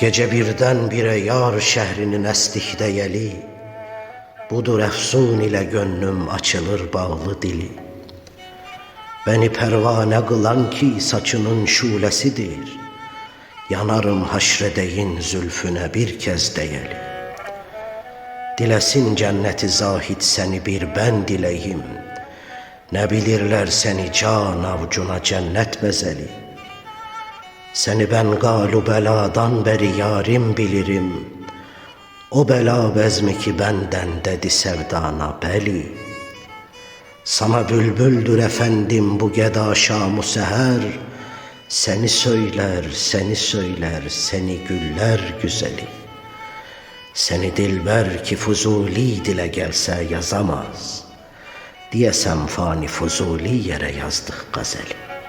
Gece birden bire yar şehrinin estikde yeli Budur efsun ile gönlüm açılır bağlı dili. Beni pervane kılan ki saçının şulesidir Yanarım haşredeyin zülfüne bir kez deyeli Dilesin cenneti zahid seni bir ben dileyim Ne bilirler seni can avucuna cennet bezeli Seni ben galu beladan beri yarim bilirim. O bela bezmi ki benden dedi sevdana beli Sana bülbüldür efendim bu geda şamu seher. Seni söyler, seni söyler, seni güller güzeli. Seni dilber ki fuzuli dile gelse yazamaz. Diyesem fani fuzuli yere yazdık gazeli